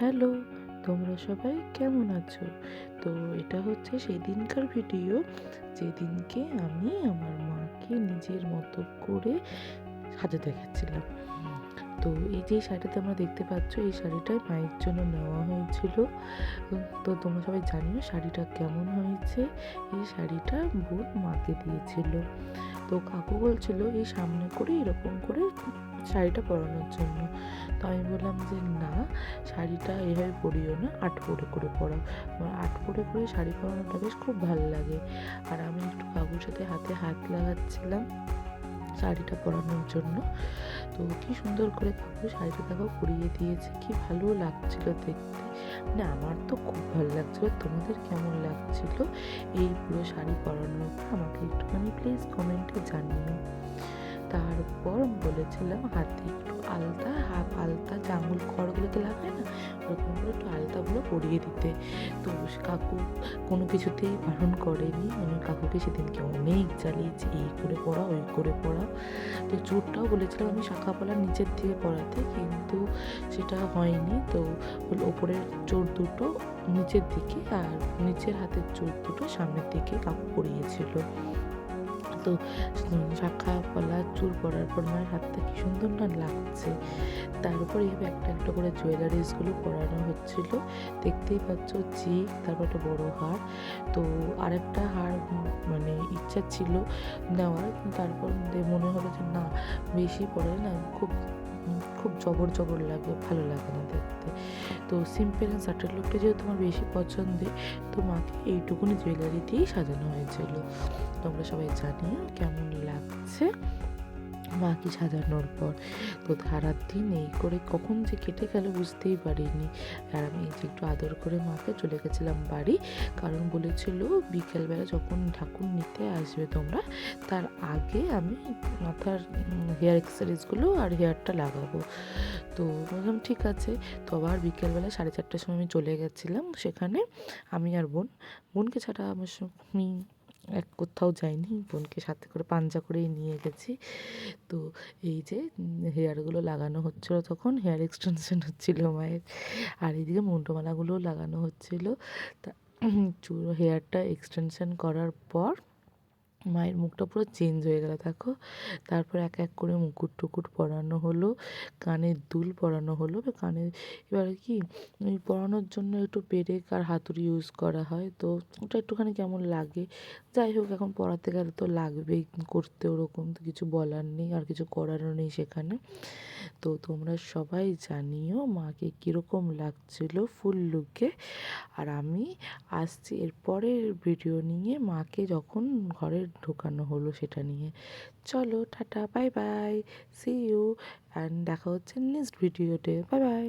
Hello, তোমরা সবাই কেমন আছো? তো এটা হচ্ছে সেদিনকার ভিডিও যেদিনকে আমি আমার মাকে নিজের মতো করে সাজাতে গেছিলাম তো এই যে শাড়িটা তোমরা দেখতে পাচ্ছ, এই শাড়িটাই মায়ের জন্য নেওয়া হয়েছিল। তো তোমরা সবাই জানিও শাড়িটা কেমন হয়েছে? এই শাড়িটা বোন মাকে দিয়েছিল। তো কাকু বলছিল, এই সামনে করে এরকম করে শাড়িটা পরানোর জন্য। তো আমি বললাম যে, না, শাড়িটা এভাবে পরিও না, আট পরে করে পরাও। আমার আট পরে করে শাড়ি পরানোটা বেশ খুব ভালো লাগে। আর আমি একটু কাকুর সাথে হাতে হাত লাগাচ্ছিলাম শাড়িটা পরানোর জন্য। তো কি সুন্দর করে কাকু শাড়িটা দেখো পরিয়ে দিয়েছে, কি ভালো লাগছিল দেখতে। মানে আমার তো খুব ভালো লাগছিল তোমাদের কেমন লাগছিল এই পুরো শাড়ি পরানোর পর আমাকে একটুখানি প্লিজ কমেন্টে জানিও। তারপর বলেছিলাম হাতে একটু আলতা, হাফ আলতা আঙুল খড়গুলোতে লাগে না? ওরকম করে একটু আলতাগুলো পরিয়ে দিতে। তো কাকু কোনো কিছুতেই বারণ করেনি। আমি কাকুকে সেদিনকে অনেক জ্বালিয়েছি, এই করে পড়া ওই করে পড়া তো চোরটাও বলেছিলাম আমি শাখা পলার নিচের দিকে পড়াতে, কিন্তু সেটা হয়নি। তো ওপরের চোর দুটো নিচের দিকে আর নিচের হাতের চোর দুটো সামনের দিকে কাকু পরিয়েছিল তো শাখা পলা চুল পরার পর মানে হাতটা কি সুন্দর না লাগছে? তার উপর এইভাবে একটা একটা করে জুয়েলারিসগুলো পরানো হচ্ছিল। দেখতেই পাচ্ছ চিক তারপর একটা বড়ো হার তো আরেকটা হার মানে ইচ্ছা ছিল নেওয়ার তারপর মনে হলো যে না, বেশি পরে না, খুব খুব জবর জবর লাগে, ভালো লাগে না দেখতে। তো সিম্পল অ্যান্ড সাটের লুকটা যেহেতু তোমার বেশি পছন্দের, তো মাকে এইটুকুনি জুয়েলারি দিয়েই সাজানো হয়েছিল। তোমরা সবাই জানি কেমন লাগছে। মাকে সাজানোর পর। তো ধারার দিন এই করে কখন যে কেটে গেল বুঝতেই পারিনি। আর আমি এই যে একটু আদর করে মাকে চলে গেছিলাম বাড়ি। কারণ বলেছিল বিকেলবেলা যখন ঠাকুর নিতে আসবে তোমরা, তার আগে আমি মাথার হেয়ার এক্সারসাইজগুলো আর হেয়ারটা লাগাবো। তো বললাম, ঠিক আছে। তো আবার বিকেলবেলা সাড়ে চারটার সময় আমি চলে গেছিলাম। সেখানে আমি আর বোন, বোনকে ছাড়া আমার আমি এক কোথাও যাইনি, বোনকে সাথে করে পাঞ্জা করেই নিয়ে গেছি। তো এই যে হেয়ারগুলো লাগানো হচ্ছিল তখন, হেয়ার এক্সটেনশন হচ্ছিল মায়ের। আর এইদিকে মুন্ডমালাগুলোও লাগানো হচ্ছিল। তা চুল, হেয়ারটা এক্সটেনশন করার পর মায়ের মুখটা পুরো চেঞ্জ হয়ে গেল, দেখো। তারপর এক এক করে মুকুট টুকুট পরানো হলো, কানের দুল পরানো হলো কানে এবার কি ওই পরানোর জন্য একটু পেরেক আর হাতুড়ি ইউজ করা হয়, তো ওটা একটুখানি কেমন লাগে? যাই হোক, এখন পড়াতে গেলে তো লাগবেই, করতে ওরকম তো কিছু বলার নেই, আর কিছু করারও নেই সেখানে। তো তোমরা সবাই জানিও মাকে কীরকম লাগছিল ফুল লুকে। আর আমি আসছি এরপরের ভিডিও নিয়ে, মাকে যখন ঘরে ঢোকানো হলো সেটা নিয়ে। চলো, tata bye bye see you and দেখা হচ্ছে নেক্সট ভিডিওতে বাই বাই